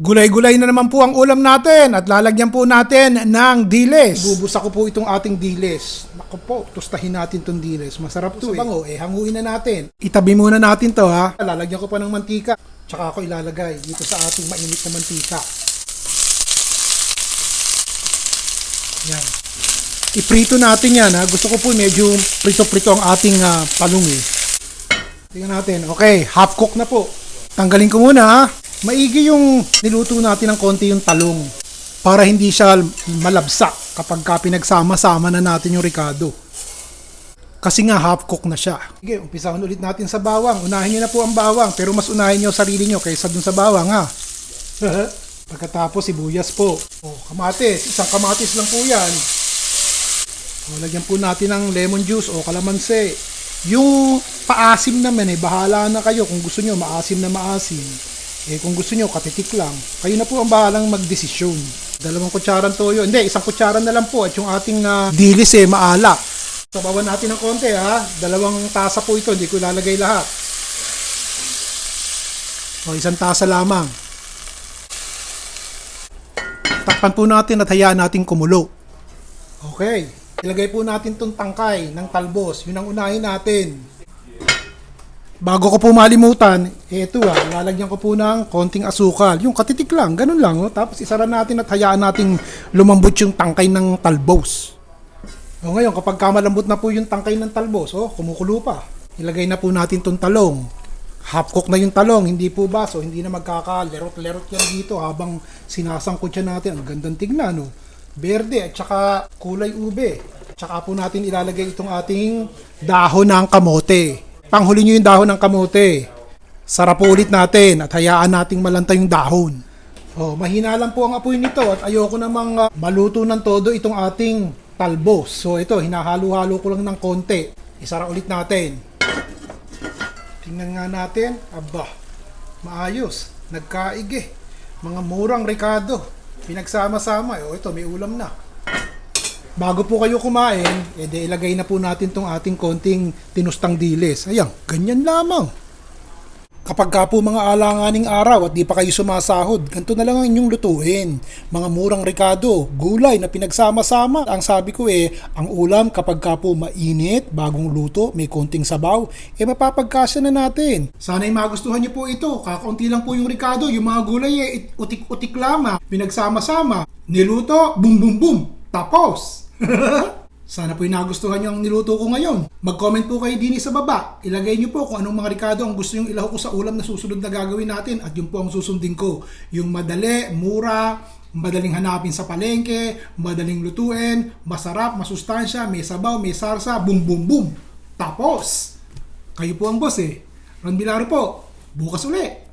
Gulay-gulay na naman po ang ulam natin at lalagyan po natin ng diles. Bubusa ko po itong ating diles. Naku po, tustahin natin itong diles. Masarap to eh. Bango, eh, hanguin na natin. Itabi muna natin to ha. Lalagyan ko pa ng mantika. Tsaka ako ilalagay dito sa ating mainit na mantika. Yan. Iprito natin yan ha. Gusto ko po medyo prito-prito ang ating ah, palong eh. Tingnan natin. Okay, half cook na po. Tanggalin ko muna ha. Maigi yung niluto natin ng konti yung talong para hindi siya malabsak kapag ka pinagsama-sama na natin yung ricado. Kasi nga half cook na siya. Sige, umpisahan ulit natin sa bawang. Unahin niyo na po ang bawang pero mas unahin niyo sarili niyo kaysa dun sa bawang ha. Pagkatapos sibuyas po. Oh, kamatis. Isang kamatis lang po yan. O, lagyan po natin ng lemon juice o kalamansi. Yung paasim naman eh, bahala na kayo kung gusto nyo maasim na maasim. Eh kung gusto nyo katitik lang, kayo na po ang bahalang magdesisyon. Dalawang kutsaran toyo. Hindi, isang kutsaran na lang po at yung ating ah, dilis eh, maala. Sabawan natin ng konti ha. Dalawang tasa po ito, hindi ko ilalagay lahat. O, isang tasa lamang. Takpan po natin at hayaan natin kumulo. Okay. Ilagay po natin tong tangkay ng talbos. Yun ang unahin natin. Bago ko po malimutan, eto ah, lalagyan ko po ng konting asukal. Yung katitik lang, ganun lang. Oh. Tapos isara natin at hayaan nating lumambot yung tangkay ng talbos. O ngayon, kapag kamalambot na po yung tangkay ng talbos, oh, kumukulo pa. Ilagay na po natin tong talong. Half cook na yung talong, hindi po ba? So hindi na magkakalerot-lerot yan dito habang sinasangkot siya natin. Ang gandang tignan, no? Berde at saka kulay ube. Tsaka po natin ilalagay itong ating dahon ng kamote. Panghuli nyo yung dahon ng kamote. Sarap ulit natin at hayaan nating malanta yung dahon. Oh, mahina lang po ang apoy nito at ayoko namang ah, maluto ng todo itong ating talbos. So ito, hinahalo-halo ko lang ng konti. Isara ulit natin. Tingnan nga natin. Aba, maayos. Nagkaig eh. Mga murang Ricardo. Pinagsama-sama. Eh, oh, ito, may ulam na. Bago po kayo kumain, de ilagay na po natin tong ating konting tinustang dilis. Ayan, ganyan lamang. Kapag ka po mga alanganing araw at di pa kayo sumasahod, ganito na lang ang inyong lutuin. Mga murang ricado, gulay na pinagsama-sama. Ang sabi ko eh, ang ulam kapag ka po mainit, bagong luto, may konting sabaw, eh mapapagkasya na natin. Sana'y magustuhan niyo po ito. Kakaunti lang po yung ricado, yung mga gulay eh, utik-utik lamang. Pinagsama-sama. Niluto, boom boom boom. Tapos! Sana po nagustuhan nyo ang niluto ko ngayon. Mag-comment po kayo din sa baba. Ilagay nyo po kung anong mga ricado ang gusto nyong ilaho ko sa ulam na susunod na gagawin natin at yun po ang susundin ko. Yung madali, mura, madaling hanapin sa palengke, madaling lutuin, masarap, masustansya, may sabaw, may sarsa, boom boom boom. Tapos, kayo po ang boss eh. Ron Bilaro po. Bukas uli.